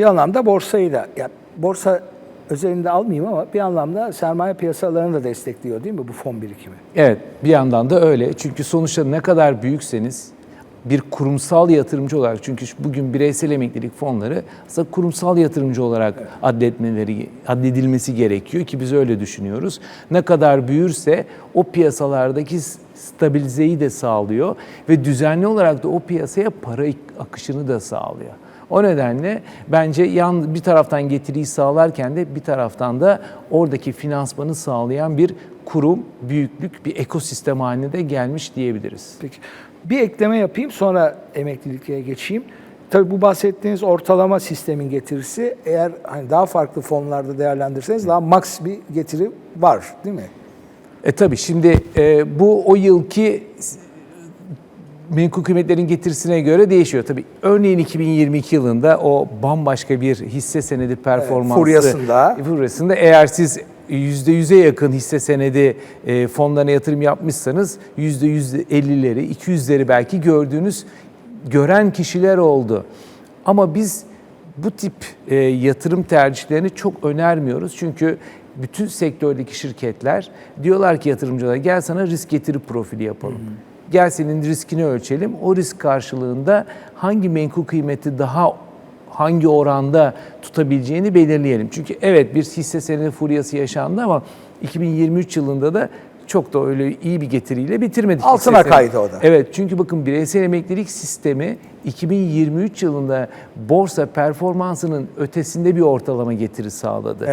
bir anlamda borsayı da, ya borsa özelinde almayayım ama bir anlamda sermaye piyasalarını da destekliyor değil mi bu fon birikimi? Evet, bir yandan da öyle. Çünkü sonuçta ne kadar büyükseniz bir kurumsal yatırımcı olarak çünkü bugün bireysel emeklilik fonları aslında kurumsal yatırımcı olarak adletmeleri adledilmesi gerekiyor ki biz öyle düşünüyoruz. Ne kadar büyürse o piyasalardaki stabilizeyi de sağlıyor ve düzenli olarak da o piyasaya para akışını da sağlıyor. O nedenle bence yan bir taraftan getiriyi sağlarken de bir taraftan da oradaki finansmanı sağlayan bir kurum, büyüklük, bir ekosistem haline de gelmiş diyebiliriz. Peki. Bir ekleme yapayım sonra emekliliğe geçeyim. Tabii bu bahsettiğiniz ortalama sistemin getirisi eğer hani daha farklı fonlarda değerlendirirseniz daha max bir getiri var değil mi? E tabii şimdi e, bu o yılki menkul kıymetlerin getirisine göre değişiyor. Tabii örneğin 2022 yılında o bambaşka bir hisse senedi performansı furyasında. furyasında eğer siz %100'e yakın hisse senedi e, fonlarına yatırım yapmışsanız %150'leri, 200'leri belki gördüğünüz gören kişiler oldu. Ama biz bu tip e, yatırım tercihlerini çok önermiyoruz. Çünkü bütün sektördeki şirketler diyorlar ki yatırımcılara gel sana risk getiri profili yapalım. Gel senin riskini ölçelim. O risk karşılığında hangi menkul kıymeti daha hangi oranda tutabileceğini belirleyelim. Çünkü evet bir hisse senedi furyası yaşandı ama 2023 yılında da çok da öyle iyi bir getiriyle bitirmedik. Altına kaydı o da. Evet çünkü bakın bireysel emeklilik sistemi 2023 yılında borsa performansının ötesinde bir ortalama getiri sağladı.